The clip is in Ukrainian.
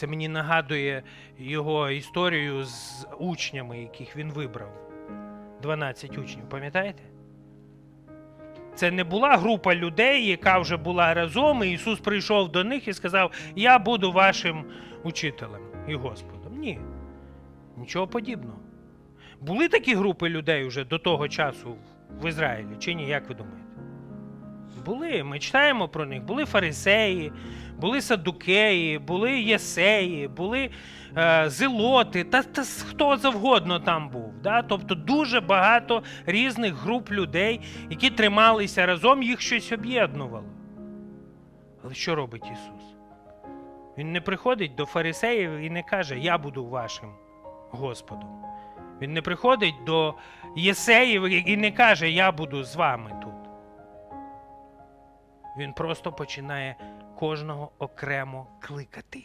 Це мені нагадує його історію з учнями, яких він вибрав. 12 учнів, пам'ятаєте? Це не була група людей, яка вже була разом, і Ісус прийшов до них і сказав: Я буду вашим учителем і Господом. Ні. Нічого подібного. Були такі групи людей вже до того часу в Ізраїлі, чи ні, як ви думаєте? Були. Ми читаємо про них. Були фарисеї, були садукеї, були єсеї, були е, зелоти, та, та хто завгодно там був. Да? Тобто дуже багато різних груп людей, які трималися разом, їх щось об'єднувало. Але що робить Ісус? Він не приходить до фарисеїв і не каже: Я буду вашим Господом. Він не приходить до єсеїв і не каже, Я буду з вами. Він просто починає кожного окремо кликати.